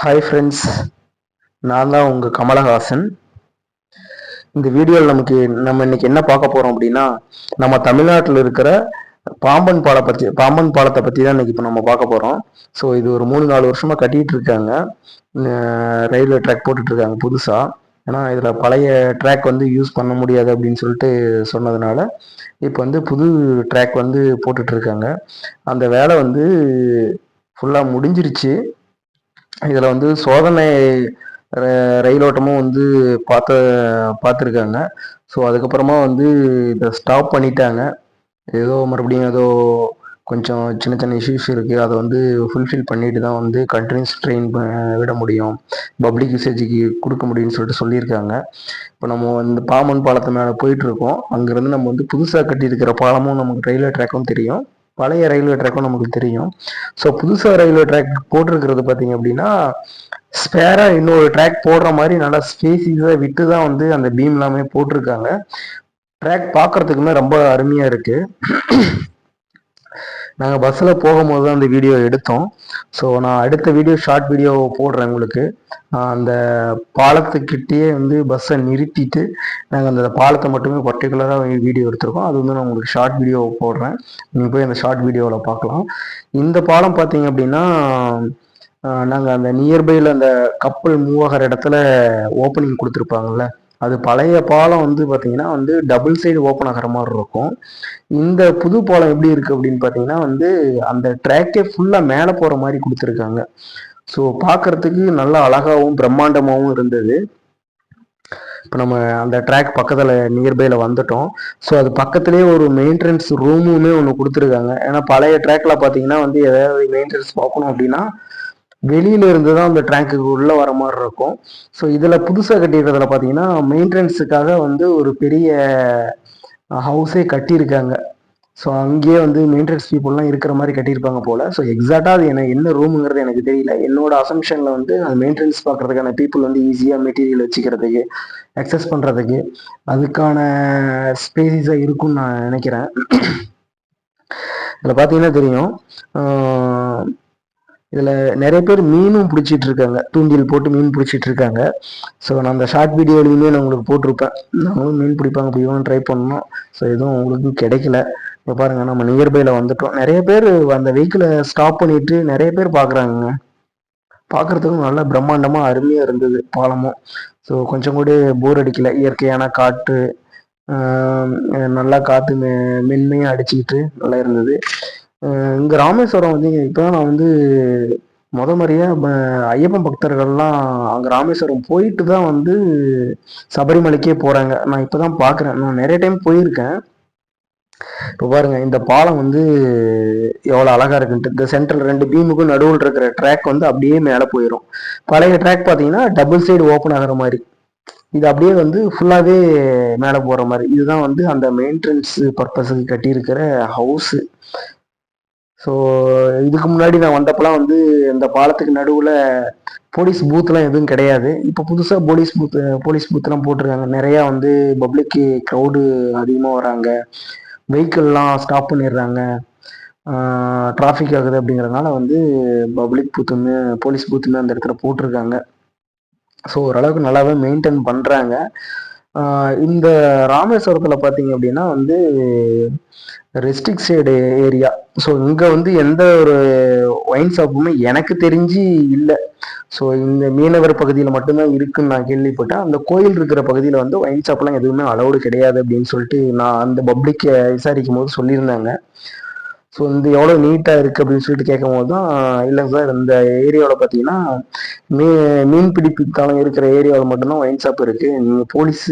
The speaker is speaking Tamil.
ஹாய் ஃப்ரெண்ட்ஸ் நான் தான் உங்கள் கமலஹாசன். இந்த வீடியோவில் நமக்கு நம்ம இன்னைக்கு என்ன பார்க்க போகிறோம் அப்படின்னா நம்ம தமிழ்நாட்டில் இருக்கிற பாம்பன் பாலை பற்றி பாம்பன் பாலத்தை பற்றி தான் இன்னைக்கு இப்போ நம்ம பார்க்க போகிறோம் ஸோ இது ஒரு மூணு நாலு வருஷமாக கட்டிகிட்டு இருக்காங்க. ரயில்வே ட்ராக் போட்டுட்ருக்காங்க புதுசாக ஏன்னா இதில் பழைய ட்ராக் வந்து யூஸ் பண்ண முடியாது அப்படின்னு சொல்லிட்டு சொன்னதுனால இப்போ வந்து புது ட்ராக் வந்து போட்டுட்டு இருக்காங்க. அந்த வேலை வந்து ஃபுல்லாக முடிஞ்சிருச்சு. இதில் வந்து சோதனை ர- ரயிலோட்டமும் வந்து பார்த்த பார்த்துருக்காங்க. ஸோ அதுக்கப்புறமா வந்து இதை ஸ்டாப் பண்ணிட்டாங்க. ஏதோ மறுபடியும் ஏதோ கொஞ்சம் சின்ன சின்ன இஷ்யூஸ் இருக்குது அதை வந்து ஃபுல்ஃபில் பண்ணிட்டு தான் வந்து கண்டினியூஸ் ட்ரெயின் விட முடியும். பப்ளிக் யூசேஜுக்கு கொடுக்க முடியும்னு சொல்லிட்டு சொல்லியிருக்காங்க. இப்போ நம்ம வந்து பாமன் பாலத்து மேலே போயிட்டுருக்கோம் அங்கேருந்து நம்ம வந்து புதுசாக கட்டியிருக்கிற பாலமும் நமக்கு ரயில்வே ட்ராக்கும் தெரியும். பழைய ரயில்வே ட்ராக்கும் நமக்கு தெரியும். ஸோ புதுசாக ரயில்வே ட்ராக் போட்டிருக்கிறது பார்த்தீங்க அப்படின்னா ஸ்பேராக இன்னொரு ட்ராக் போடுற மாதிரி நல்லா ஸ்பேசிஸாக விட்டு தான் வந்து அந்த பீம் எல்லாமே போட்டிருக்காங்க. ட்ராக் பார்க்கறதுக்குமே ரொம்ப அருமையாக இருக்குது நாங்கள் பஸ்ஸில் போகும்போது தான் அந்த வீடியோ எடுத்தோம். ஸோ நான் அடுத்த வீடியோ ஷார்ட் வீடியோ போடுறேன் உங்களுக்கு. அந்த பாலத்துக்கிட்டேயே வந்து பஸ்ஸை நிறுத்திட்டு நாங்கள் அந்த பாலத்தை மட்டுமே பர்டிகுலராக வீடியோ எடுத்திருக்கோம். அது வந்து நான் உங்களுக்கு ஷார்ட் வீடியோ போடுறேன். நீங்கள் போய் அந்த ஷார்ட் வீடியோவில் பார்க்கலாம். இந்த பாலம் பார்த்தீங்க அப்படின்னா நாங்கள் அந்த நியர்பையில் அந்த கப்பல் மூவ் ஆகிற இடத்துல ஓப்பனிங் கொடுத்துருப்பாங்கல்ல அது பழைய பாலம் வந்து பார்த்தீங்கன்னா வந்து டபுள் சைடு ஓப்பன் ஆகிற மாதிரி இருக்கும். இந்த புது பாலம் எப்படி இருக்கு அப்படின்னு பார்த்தீங்கன்னா வந்து அந்த ட்ராக்கே ஃபுல்லாக மேலே போகிற மாதிரி கொடுத்துருக்காங்க. ஸோ பார்க்கறதுக்கு நல்லா அழகாகவும் பிரம்மாண்டமாகவும் இருந்தது. இப்போ நம்ம அந்த ட்ராக் பக்கத்தில் நியர்பையில் வந்துட்டோம். ஸோ அது பக்கத்துலேயே ஒரு மெயின்டெனன்ஸ் ரூமுமே ஒன்று கொடுத்துருக்காங்க. ஏன்னா பழைய ட்ராக்ல பார்த்தீங்கன்னா வந்து ஏதாவது மெயின்டெனன்ஸ் பார்க்கணும் அப்படின்னா வெளியில இருந்து தான் அந்த ட்ராக்குக்கு உள்ள வர மாதிரி இருக்கும். ஸோ இதில் புதுசாக கட்டியிருக்கிறதுல பார்த்தீங்கன்னா மெயின்டெனன்ஸுக்காக வந்து ஒரு பெரிய ஹவுஸே கட்டியிருக்காங்க. ஸோ அங்கேயே வந்து மெயின்டெனன்ஸ் பீப்புளெலாம் இருக்கிற மாதிரி கட்டியிருப்பாங்க போல். ஸோ எக்ஸாக்டாக அது என்ன என்ன ரூமுங்கிறது எனக்கு தெரியல. என்னோட அசம்ஷனில் வந்து அது மெயின்டெனன்ஸ் பார்க்கறதுக்கான பீப்புள் வந்து ஈஸியாக மெட்டீரியல் வச்சுக்கிறதுக்கு அக்சஸ் பண்ணுறதுக்கு அதுக்கான ஸ்பேசிஸாக இருக்கும்னு நான் நினைக்கிறேன். இதில் பார்த்தீங்கன்னா தெரியும் இதில் நிறைய பேர் மீனும் பிடிச்சிட்டு இருக்காங்க தூண்டில் போட்டு மீன் பிடிச்சிட்டு இருக்காங்க ஸோ நான் அந்த ஷார்ட் வீடியோலையுமே நான் உங்களுக்கு போட்டிருப்பேன். நாங்களும் மீன் பிடிப்பாங்க பிடிப்பாங்க ட்ரை பண்ணோம். ஸோ எதுவும் உங்களுக்கும் கிடைக்கல. இப்போ பாருங்க நம்ம நியர்பையில் வந்துட்டோம். நிறைய பேர் அந்த வெஹிக்கிளை ஸ்டாப் பண்ணிட்டு நிறைய பேர் பார்க்குறாங்க பார்க்குறதுக்கும் நல்லா பிரம்மாண்டமாக அருமையாக இருந்தது பாலமும். ஸோ கொஞ்சம் கூட போர் அடிக்கல. இயற்கையான காற்று நல்லா காற்று மெ மென்மையாக அடிச்சுக்கிட்டு நல்லா இருந்தது. இங்கே ராமேஸ்வரம் வந்து இப்போ நான் வந்து முத முறையாக ஐயப்பன் பக்தர்கள்லாம் அங்கே ராமேஸ்வரம் போயிட்டு தான் வந்து சபரிமலைக்கே போகிறாங்க நான் இப்போ தான் பார்க்குறேன் நான் நிறைய டைம் போயிருக்கேன். இப்போ பாருங்க இந்த பாலம் வந்து எவ்வளோ அழகா இருக்குன்ட்டு. இந்த சென்ட்ரல் ரெண்டு பீமுக்கும் நடுவில் இருக்கிற ட்ராக் வந்து அப்படியே மேலே போயிடும் பழைய ட்ராக் பார்த்தீங்கன்னா டபுள் சைடு ஓப்பன் ஆகிற மாதிரி. இது அப்படியே வந்து ஃபுல்லாகவே மேலே போகிற மாதிரி. இதுதான் வந்து அந்த மெயின்டெனன்ஸ் பர்பஸுக்கு கட்டியிருக்கிற ஹவுஸு ஸோ இதுக்கு முன்னாடி நான் வந்தப்பெல்லாம் வந்து இந்த பாலத்துக்கு நடுவில் போலீஸ் பூத்லாம் எதுவும் கிடையாது. இப்போ புதுசாக போலீஸ் பூத் போலீஸ் பூத்லாம் போட்டிருக்காங்க. நிறையா வந்து பப்ளிக்கு க்ரௌடு அதிகமாக வராங்க. வெஹிக்கிள்லாம் ஸ்டாப் பண்ணிடுறாங்க. டிராஃபிக் ஆகுது அப்படிங்கிறதுனால வந்து பப்ளிக் பூத்துமே போலீஸ் பூத்துமே அந்த இடத்துல போட்டிருக்காங்க. ஸோ ஓரளவுக்கு நல்லாவே மெயின்டைன் பண்ணுறாங்க இந்த ராமேஸ்வரத்தில் பார்த்தீங்க அப்படின்னா வந்து ரெஸ்ட்ரிக்ஷேடு ஏரியா ஸோ இங்கே வந்து எந்த ஒரு ஒயின் ஷாப்புமே எனக்கு தெரிஞ்சு இல்லை. ஸோ இந்த மீனவர் பகுதியில் மட்டும்தான் இருக்குன்னு நான் கேள்விப்பட்டேன். அந்த கோயில் இருக்கிற பகுதியில் வந்து ஒயின் ஷாப்லாம் எதுவுமே அலௌடு கிடையாது அப்படின்னு சொல்லிட்டு நான் அந்த பப்ளிக்கை விசாரிக்கும் போது சொல்லியிருந்தாங்க. ஸோ இந்த எவ்வளோ நீட்டாக இருக்குது அப்படின்னு சொல்லிட்டு கேட்கும் போது தான் இல்லைங்க சார் இந்த ஏரியாவில் பார்த்தீங்கன்னா மீ மீன் பிடிப்பு இருக்கிற ஏரியாவில் மட்டும்தான் ஒயின் ஷாப் இருக்குது நீங்கள் போலீஸ்